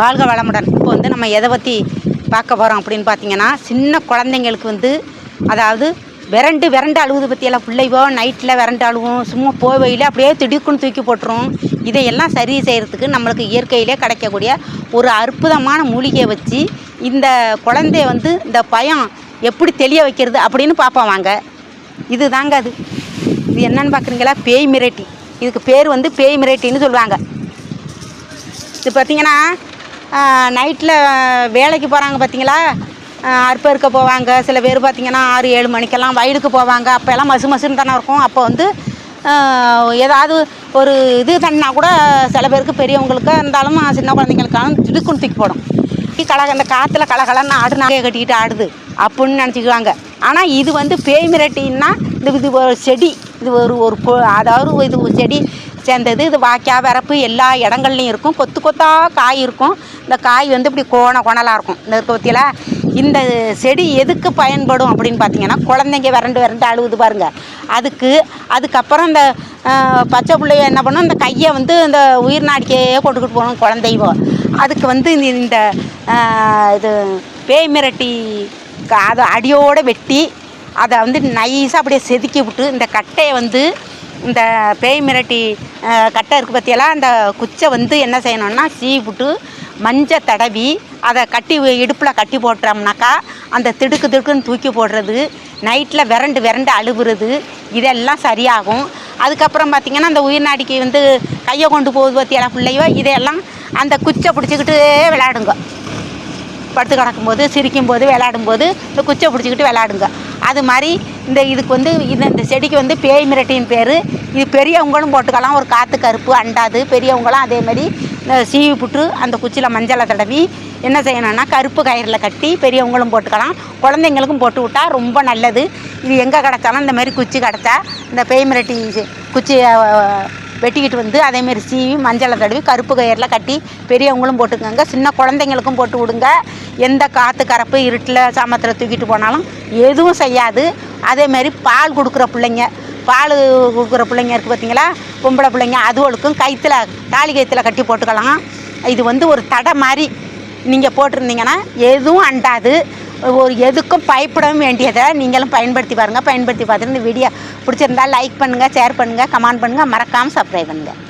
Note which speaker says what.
Speaker 1: வாழ்க வளமுடன். இப்போ வந்து நம்ம எதை பற்றி பார்க்க போகிறோம் அப்படின்னு பார்த்தீங்கன்னா சின்ன குழந்தைங்களுக்கு வந்து அதாவது விரண்டு விரண்டு அழுகுது பற்றியெல்லாம் பிள்ளைவோ நைட்டில் விரண்டு அழுகும் சும்மா போவையில் அப்படியே திடுக்குன்னு தூக்கி போட்டுரும். இதையெல்லாம் சரி செய்கிறதுக்கு நம்மளுக்கு இயற்கையிலே கிடைக்கக்கூடிய ஒரு அற்புதமான மூலிகையை வச்சு இந்த குழந்தைய வந்து இந்த பயம் எப்படி தெளிய வைக்கிறது அப்படின்னு பார்ப்போம் வாங்க. இது தாங்க அது. இது என்னன்னு பார்க்குறீங்களா? பேய் மிரட்டி. இதுக்கு பேர் வந்து பேய் மிரட்டின்னு சொல்லுவாங்க. இது பார்த்தீங்கன்னா நைட்டில் வேலைக்கு போகிறாங்க பார்த்தீங்களா அறுப்பு இருக்க போவாங்க. சில பேர் பார்த்திங்கன்னா ஆறு ஏழு மணிக்கெல்லாம் வயலுக்கு போவாங்க. அப்போ எல்லாம் மசு மசுன்னு தானே இருக்கும். அப்போ வந்து ஏதாவது ஒரு இது தண்ணா கூட சில பேருக்கு பெரியவங்களுக்கு இருந்தாலும் சின்ன குழந்தைங்களுக்காலும் திடுக்குன்னு தூக்கி போடும். கல அந்த காற்றுல கலகலன்னு ஆடு நகையை கட்டிக்கிட்டு ஆடுது. அப்படின்னு நினச்சிக்குவாங்க. ஆனால் இது வந்து பேய் மிரட்டின்னா இது இது ஒரு செடி. இது ஒரு ஒரு அதாவது இது ஒரு செடி சேர்ந்தது இது வாய்க்கா வரப்பு எல்லா இடங்கள்லையும் இருக்கும். கொத்து கொத்தாக காய் இருக்கும். இந்த காய் வந்து இப்படி கோண கோணலாக இருக்கும். இந்த இந்த செடி எதுக்கு பயன்படும் அப்படின்னு பார்த்தீங்கன்னா குழந்தைங்க விரண்டு விரண்டு அழுகுது பாருங்க. அதுக்கு அதுக்கப்புறம் இந்த பச்சை பிள்ளைய என்ன பண்ணும்? இந்த கையை வந்து இந்த உயிர் நாடிக்கையே கொண்டுக்கிட்டு போகணும் குழந்தைவோ அதுக்கு வந்து இந்த இந்த இது பேய் மிரட்டி அதை அடியோடு வெட்டி அதை வந்து நைஸாக அப்படியே செதுக்கி விட்டு இந்த கட்டையை வந்து இந்த பேய் மிரட்டி கட்டை இருக்குது பற்றியெல்லாம் அந்த குச்சை வந்து என்ன செய்யணும்னா சீவி விட்டு மஞ்சள் தடவி அதை கட்டி இடுப்பில் கட்டி போட்டோம்னாக்கா அந்த திடுக்கு திடுக்குன்னு தூக்கி போடுறது நைட்டில் விரண்டு விரண்டு அழுகுறது இதெல்லாம் சரியாகும். அதுக்கப்புறம் பார்த்திங்கன்னா அந்த உயிர்நாடிக்கு வந்து கையை கொண்டு போகுது பற்றியெல்லாம் பிள்ளையோ இதையெல்லாம் அந்த குச்சை பிடிச்சிக்கிட்டு விளையாடுங்க. படுத்து கிடக்கும்போது சிரிக்கும்போது விளையாடும்போது இந்த குச்சை பிடிச்சிக்கிட்டு விளையாடுங்க. அது மாதிரி இந்த இதுக்கு வந்து இந்த இந்த செடிக்கு வந்து பேய் மிரட்டின்னு பேர். இது பெரியவங்களும் போட்டுக்கலாம். ஒரு காற்று கருப்பு அண்டாது பெரியவங்களும் அதே மாதிரி சீவி புட்டு அந்த குச்சியில் மஞ்சளை தடவி என்ன செய்யணும்னா கருப்பு கயிறில் கட்டி பெரியவங்களும் போட்டுக்கலாம். குழந்தைங்களுக்கும் போட்டு விட்டா ரொம்ப நல்லது. இது எங்கே கிடச்சாலும் இந்த மாதிரி குச்சி கிடச்சா இந்த பேய் மிரட்டி குச்சியை வெட்டிக்கிட்டு வந்து அதேமாரி சீவி மஞ்சளை தடவி கருப்பு கயிறில் கட்டி பெரியவங்களும் போட்டுக்கோங்க. சின்ன குழந்தைங்களுக்கும் போட்டு விடுங்க. எந்த காற்று கரப்பு இருட்டில் சாமத்தில் தூக்கிட்டு போனாலும் எதுவும் செய்யாது. அதேமாரி பால் கொடுக்குற பிள்ளைங்க பால் கொடுக்குற பிள்ளைங்க இருக்குது பார்த்தீங்களா பொம்பளை பிள்ளைங்க அதுவளுக்கும் கயிற்றுல தாலி கயிற்றுல கட்டி போட்டுக்கலாம். இது வந்து ஒரு தடை மாதிரி நீங்கள் போட்டிருந்தீங்கன்னா எதுவும் அண்டாது. ஒரு எதுக்கும் பயப்படவும் வேண்டியதை நீங்களும் பயன்படுத்தி பாருங்கள் பயன்படுத்தி பார்த்துட்டு இந்த வீடியோ பிடிச்சிருந்தா லைக் பண்ணுங்கள் ஷேர் பண்ணுங்கள் கமெண்ட் பண்ணுங்கள் மறக்காமல் சப்ஸ்கிரைப் பண்ணுங்கள்